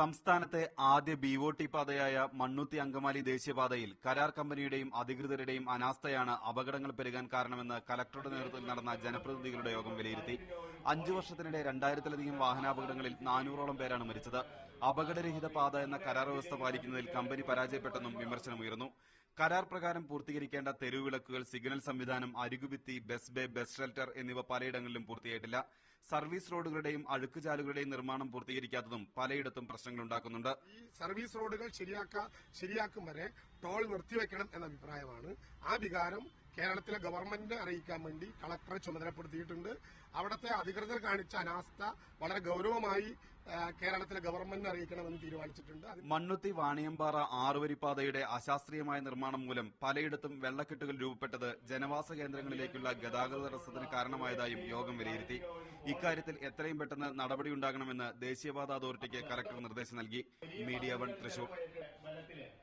സംസ്ഥാനത്തെ ആദ്യ B O T പാതയായ മണ്ണുത്തി അങ്കമാലി ദേശീയപാതയിൽ കരാർ കമ്പനിയുടെയും അധികൃതരുടെയും അനാസ്ഥയാണ് അപകടങ്ങൾ പെരുകാൻ കാരണമെന്ന് കലക്ടറുടെ നേതൃത്വത്തിൽ നടന്ന ജനപ്രതിനിധികളുടെ യോഗം വിലയിരുത്തി. അഞ്ചു വർഷത്തിനിടെ രണ്ടായിരത്തിലധികം വാഹനാപകടങ്ങളിൽ നാനൂറോളം പേരാണ് മരിച്ചത്. അപകടരഹിത പാത എന്ന കരാർ വ്യവസ്ഥ പാലിക്കുന്നതിൽ കമ്പനി പരാജയപ്പെട്ടെന്നും വിമർശനമുയർന്നു. കരാർ പ്രകാരം പൂർത്തീകരിക്കേണ്ട തെരുവിളക്കുകൾ സിഗ്നൽ സംവിധാനം അരികുഭിത്തി ബസ് ബേ ബസ് ഷെൽട്ടർ എന്നിവ പലയിടങ്ങളിലും പൂർത്തിയായിട്ടില്ല. സർവീസ് റോഡുകളുടെയും അഴുക്കുചാലുകളുടെയും നിർമ്മാണം പൂർത്തീകരിക്കാത്തതും പലയിടത്തും പ്രശ്നങ്ങളുണ്ടാക്കുന്നുണ്ട്. ഈ സർവീസ് റോഡുകൾ ശരിയാക്ക ശരിയാക്കും വരെ ടോൾ നിർത്തിവെക്കണം എന്ന അഭിപ്രായമാണ്. ആ വികാരം കേരളത്തിലെ ഗവൺമെന്റിനെ അറിയിക്കാൻ വേണ്ടി കളക്ടറെ ചുമതലപ്പെടുത്തിയിട്ടുണ്ട്. അവിടുത്തെ അധികൃതർ കാണിച്ച അനാസ്ഥ വളരെ ഗൗരവമായി കേരളത്തിലെ ഗവൺമെന്റിനെ അറിയിക്കണമെന്ന് തീരുമാനിച്ചിട്ടുണ്ട്. മണ്ണുത്തി വാണിയമ്പാറ ആറുവരിപ്പാതയുടെ അശാസ്ത്രീയമായ നിർമ്മാണം മൂലം പലയിടത്തും വെള്ളക്കെട്ടുകൾ രൂപപ്പെട്ടത് ജനവാസ കേന്ദ്രങ്ങളിലേക്കുള്ള ഗതാഗത തടസ്സത്തിന് കാരണമായതായും യോഗം വിലയിരുത്തി. ഇക്കാര്യത്തിൽ എത്രയും പെട്ടെന്ന് നടപടിയുണ്ടാകണമെന്ന് ദേശീയപാത അതോറിറ്റിക്ക് കലക്ടർ നിർദ്ദേശം നൽകി. Media one Thrissur.